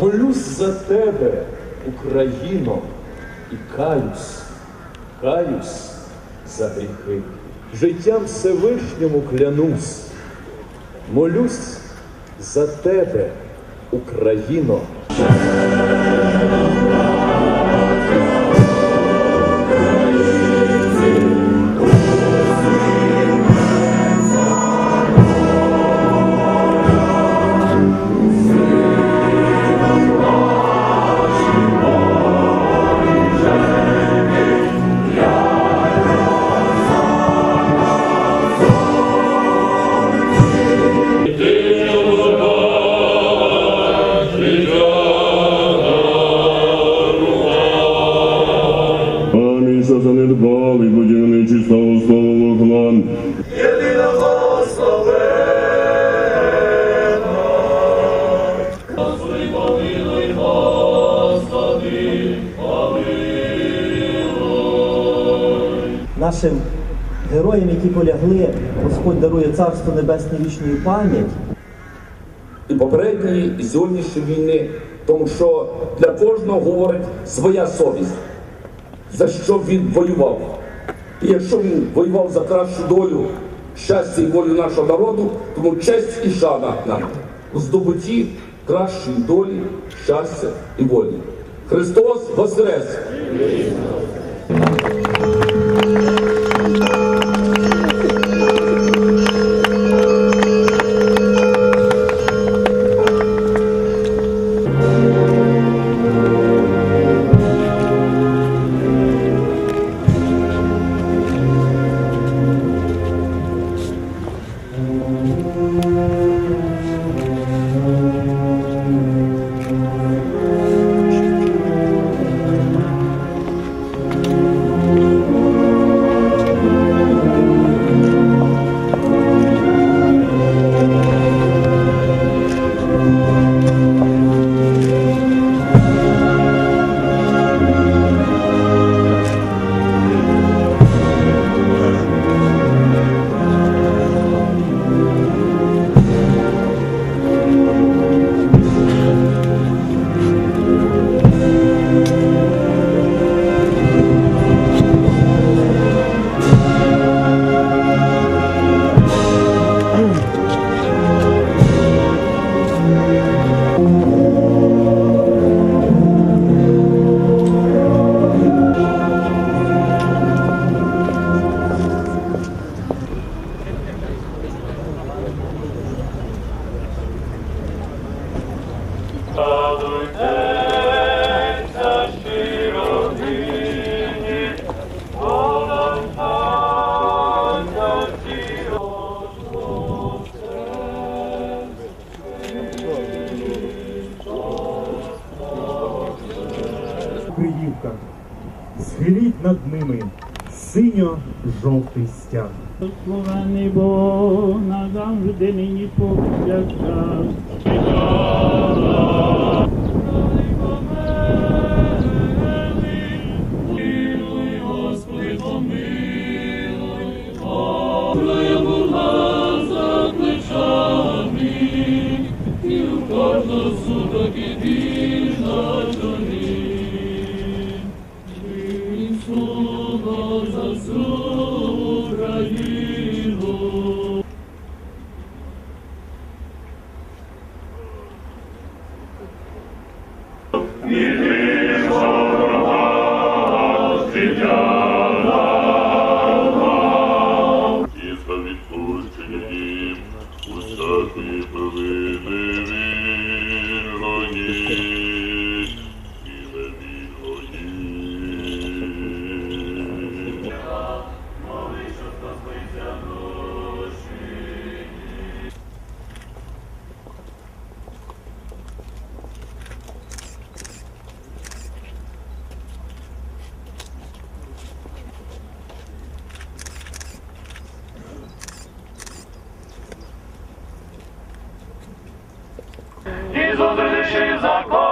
Молюсь за тебе, Україно, і каюсь, каюсь за гріхи. Життям Всевишньому клянусь. Молюсь за тебе, Україно. Занедбали будівничі славу слово Богдан. нашим героям, які полягли, Господь дарує царство небесне вічною пам'ять. і попередньої, і сьогоднішньої війни, тому що для кожного говорить своя совість, за що він воював. І якщо він воював за кращу долю, щастя і волю нашого народу, тому честь і шана нам у здобутті кращої долі, щастя і волі. Христос Воскрес! Криївка. Схиліть над ними синьо-жовтий стяг. Славений Бог назавжди нині повсякчас. І She's a.